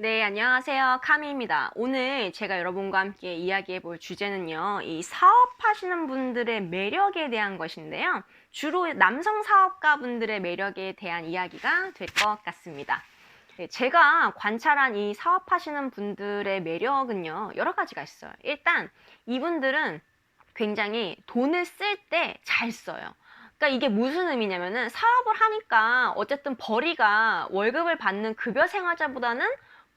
네, 안녕하세요. 카미입니다. 오늘 제가 여러분과 함께 이야기해 볼 주제는요, 이 사업하시는 분들의 매력에 대한 것인데요. 주로 남성 사업가 분들의 매력에 대한 이야기가 될 것 같습니다. 네, 제가 관찰한 이 사업하시는 분들의 매력은요, 여러 가지가 있어요. 일단, 이분들은 굉장히 돈을 쓸 때 잘 써요. 그러니까 이게 무슨 의미냐면은 사업을 하니까 어쨌든 벌이가 월급을 받는 급여 생활자보다는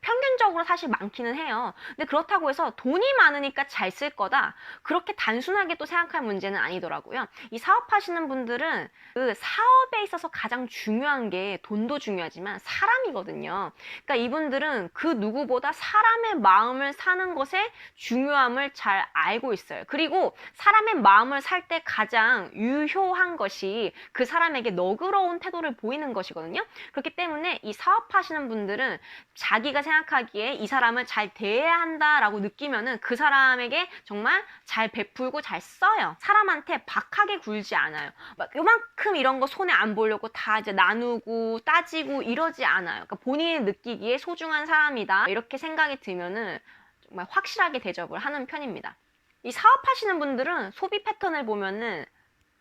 평균적으로 사실 많기는 해요. 근데 그렇다고 해서 돈이 많으니까 잘 쓸 거다. 그렇게 단순하게 또 생각할 문제는 아니더라고요. 이 사업하시는 분들은 그 사업에 있어서 가장 중요한 게 돈도 중요하지만 사람이거든요. 그러니까 이분들은 그 누구보다 사람의 마음을 사는 것에 중요함을 잘 알고 있어요. 그리고 사람의 마음을 살 때 가장 유효한 것이 그 사람에게 너그러운 태도를 보이는 것이거든요. 그렇기 때문에 이 사업하시는 분들은 자기가 생각하기에 이 사람을 잘 대해야 한다라고 느끼면은 그 사람에게 정말 잘 베풀고 잘 써요. 사람한테 박하게 굴지 않아요. 막 요만큼 이런 거 손에 안 보려고 다 이제 나누고 따지고 이러지 않아요. 그러니까 본인이 느끼기에 소중한 사람이다. 이렇게 생각이 들면은 정말 확실하게 대접을 하는 편입니다. 이 사업하시는 분들은 소비 패턴을 보면은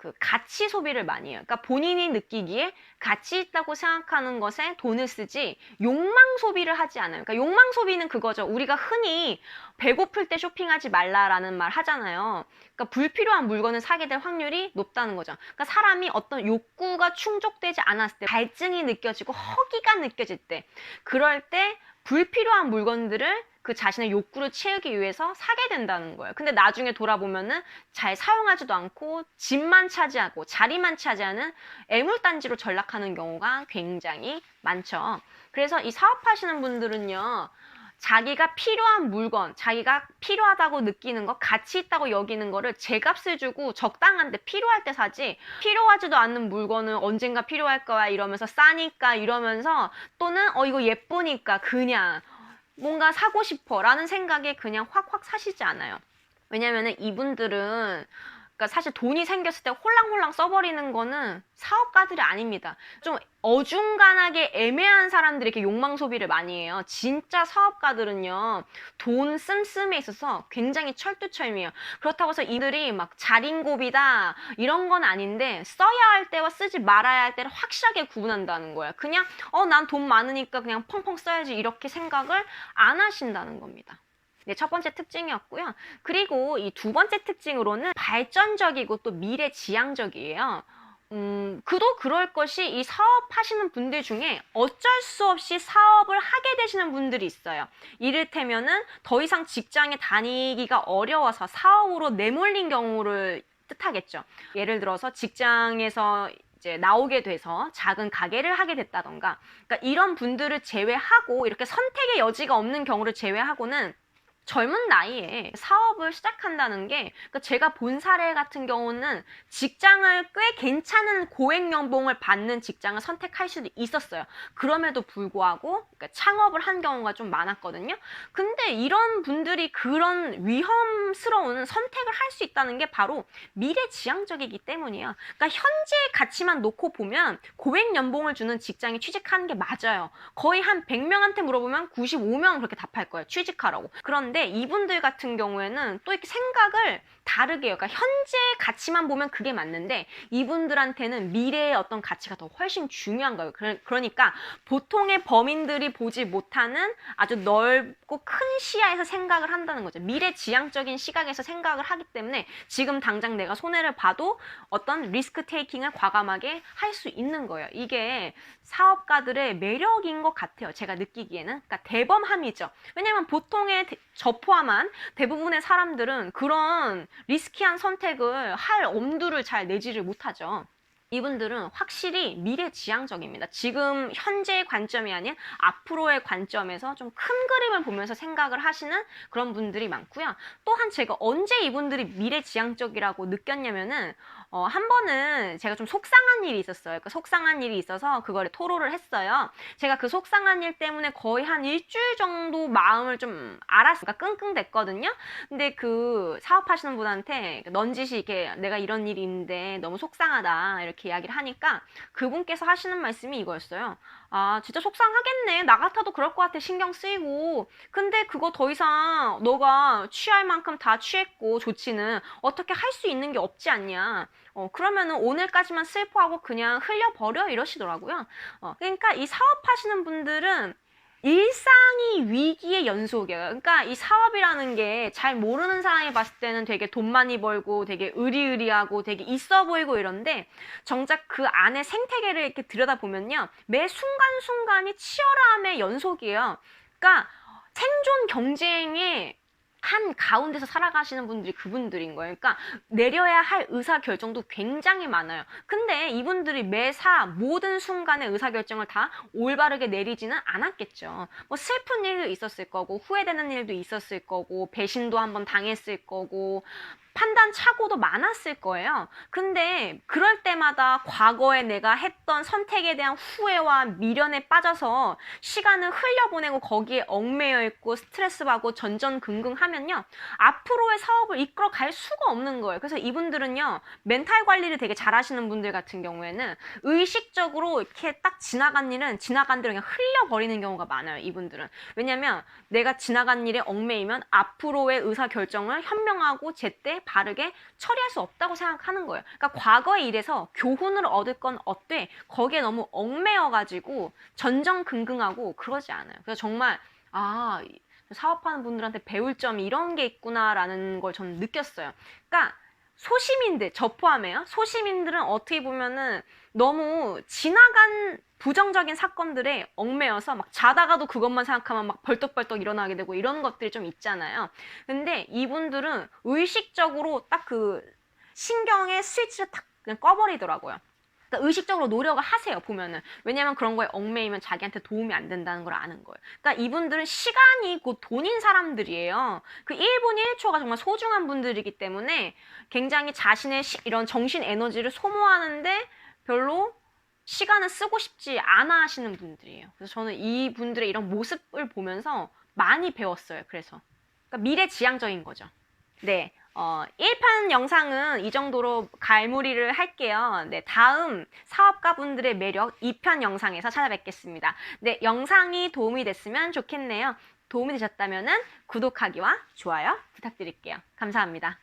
그 가치 소비를 많이 해요. 그러니까 본인이 느끼기에 가치 있다고 생각하는 것에 돈을 쓰지 욕망 소비를 하지 않아요. 그러니까 욕망 소비는 그거죠. 우리가 흔히 배고플 때 쇼핑하지 말라라는 말 하잖아요. 그러니까 불필요한 물건을 사게 될 확률이 높다는 거죠. 그러니까 사람이 어떤 욕구가 충족되지 않았을 때 갈증이 느껴지고 허기가 느껴질 때 그럴 때 불필요한 물건들을 그 자신의 욕구를 채우기 위해서 사게 된다는 거예요. 근데 나중에 돌아보면은 잘 사용하지도 않고 집만 차지하고 자리만 차지하는 애물단지로 전락하는 경우가 굉장히 많죠. 그래서 이 사업하시는 분들은요. 자기가 필요한 물건, 자기가 필요하다고 느끼는 것, 가치 있다고 여기는 거를 제값을 주고 적당한데 필요할 때 사지, 필요하지도 않는 물건은 언젠가 필요할 거야 이러면서 싸니까 이러면서 또는 어, 이거 예쁘니까 그냥 뭔가 사고 싶어 라는 생각에 그냥 확확 사시지 않아요. 왜냐면은 이분들은 그러니까 사실 돈이 생겼을 때 홀랑홀랑 써버리는 거는 사업가들이 아닙니다. 좀 어중간하게 애매한 사람들이 이렇게 욕망 소비를 많이 해요. 진짜 사업가들은요, 돈 씀씀에 있어서 굉장히 철두철미해요. 그렇다고 해서 이들이 막 자린고비다, 이런 건 아닌데, 써야 할 때와 쓰지 말아야 할 때를 확실하게 구분한다는 거예요. 그냥, 어, 난 돈 많으니까 그냥 펑펑 써야지, 이렇게 생각을 안 하신다는 겁니다. 네, 첫 번째 특징이었고요. 그리고 이 두 번째 특징으로는 발전적이고 또 미래 지향적이에요. 음, 그도 그럴 것이 이 사업하시는 분들 중에 어쩔 수 없이 사업을 하게 되시는 분들이 있어요. 이를테면은 더 이상 직장에 다니기가 어려워서 사업으로 내몰린 경우를 뜻하겠죠. 예를 들어서 직장에서 이제 나오게 돼서 작은 가게를 하게 됐다던가, 그러니까 이런 분들을 제외하고 이렇게 선택의 여지가 없는 경우를 제외하고는 젊은 나이에 사업을 시작한다는 게 그러니까 제가 본 사례 같은 경우는 직장을 꽤 괜찮은 고액 연봉을 받는 직장을 선택할 수도 있었어요. 그럼에도 불구하고 그러니까 창업을 한 경우가 좀 많았거든요. 근데 이런 분들이 그런 위험스러운 선택을 할 수 있다는 게 바로 미래지향적이기 때문이에요. 그러니까 현재 가치만 놓고 보면 고액 연봉을 주는 직장에 취직하는 게 맞아요. 거의 한 100명한테 물어보면 95명은 그렇게 답할 거예요. 취직하라고. 그런 데 이분들 같은 경우에는 또 이렇게 생각을 다르게 해요. 그러니까 현재 가치만 보면 그게 맞는데 이분들한테는 미래의 어떤 가치가 더 훨씬 중요한 거예요. 그러니까 보통의 범인들이 보지 못하는 아주 넓고 큰 시야에서 생각을 한다는 거죠. 미래 지향적인 시각에서 생각을 하기 때문에 지금 당장 내가 손해를 봐도 어떤 리스크 테이킹을 과감하게 할 수 있는 거예요. 이게 사업가들의 매력인 것 같아요. 제가 느끼기에는. 그러니까 대범함이죠. 왜냐하면 보통의 저 포함한 대부분의 사람들은 그런 리스키한 선택을 할 엄두를 잘 내지를 못하죠. 이분들은 확실히 미래 지향적입니다. 지금 현재의 관점이 아닌 앞으로의 관점에서 좀 큰 그림을 보면서 생각을 하시는 그런 분들이 많고요. 또한 제가 언제 이분들이 미래 지향적이라고 느꼈냐면은 어, 한 번은 제가 좀 속상한 일이 있었어요. 그 속상한 일이 있어서 그거를 토로를 했어요. 제가 그 속상한 일 때문에 거의 한 일주일 정도 마음을 좀 알았으니까 끙끙댔거든요. 근데 그 사업하시는 분한테 넌지시 이렇게 내가 이런 일이 있는데 너무 속상하다 이렇게 이야기를 하니까 그분께서 하시는 말씀이 이거였어요. 아, 진짜 속상하겠네. 나 같아도 그럴 것 같아. 신경 쓰이고. 근데 그거 더 이상 너가 취할 만큼 다 취했고, 조치는 어떻게 할 수 있는 게 없지 않냐. 어, 그러면은 오늘까지만 슬퍼하고 그냥 흘려버려 이러시더라고요. 어, 그러니까 이 사업하시는 분들은 일상이 위기의 연속이에요. 그러니까 이 사업이라는 게 잘 모르는 사람이 봤을 때는 되게 돈 많이 벌고 되게 의리의리하고 되게 있어 보이고 이런데 정작 그 안에 생태계를 이렇게 들여다보면요. 매 순간순간이 치열함의 연속이에요. 그러니까 생존 경쟁에 한 가운데서 살아가시는 분들이 그분들인 거예요. 그러니까 내려야 할 의사 결정도 굉장히 많아요. 근데 이분들이 매사 모든 순간의 의사 결정을 다 올바르게 내리지는 않았겠죠. 뭐 슬픈 일도 있었을 거고 후회되는 일도 있었을 거고 배신도 한번 당했을 거고 판단 착오도 많았을 거예요. 근데 그럴 때마다 과거에 내가 했던 선택에 대한 후회와 미련에 빠져서 시간을 흘려보내고 거기에 얽매여 있고 스트레스 받고 전전긍긍 하면요. 앞으로의 사업을 이끌어 갈 수가 없는 거예요. 그래서 이분들은요. 멘탈 관리를 되게 잘 하시는 분들 같은 경우에는 의식적으로 이렇게 딱 지나간 일은 지나간 대로 그냥 흘려버리는 경우가 많아요. 이분들은. 왜냐면 내가 지나간 일에 얽매이면 앞으로의 의사 결정을 현명하고 제때 바르게 처리할 수 없다고 생각하는 거예요. 그러니까 과거의 일에서 교훈을 얻을 건 어때? 거기에 너무 얽매여가지고 전전긍긍하고 그러지 않아요. 그래서 정말 아 사업하는 분들한테 배울 점이 이런 게 있구나라는 걸 저는 느꼈어요. 그러니까 소시민들, 저 포함해요. 소시민들은 어떻게 보면은 너무 지나간 부정적인 사건들에 얽매여서 막 자다가도 그것만 생각하면 막 벌떡벌떡 일어나게 되고 이런 것들이 좀 있잖아요. 근데 이분들은 의식적으로 딱 그 신경의 스위치를 딱 그냥 꺼버리더라고요. 그러니까 의식적으로 노력을 하세요, 보면은. 왜냐면 그런 거에 얽매이면 자기한테 도움이 안 된다는 걸 아는 거예요. 그러니까 이분들은 시간이 곧 돈인 사람들이에요. 그 1분 1초가 정말 소중한 분들이기 때문에 굉장히 자신의 시- 이런 정신 에너지를 소모하는데 별로 시간을 쓰고 싶지 않아 하시는 분들이에요. 그래서 저는 이 분들의 이런 모습을 보면서 많이 배웠어요. 그래서. 그러니까 미래지향적인 거죠. 네. 어, 1편 영상은 이 정도로 갈무리를 할게요. 네, 다음 사업가분들의 매력 2편 영상에서 찾아뵙겠습니다. 네, 영상이 도움이 됐으면 좋겠네요. 도움이 되셨다면 구독하기와 좋아요 부탁드릴게요. 감사합니다.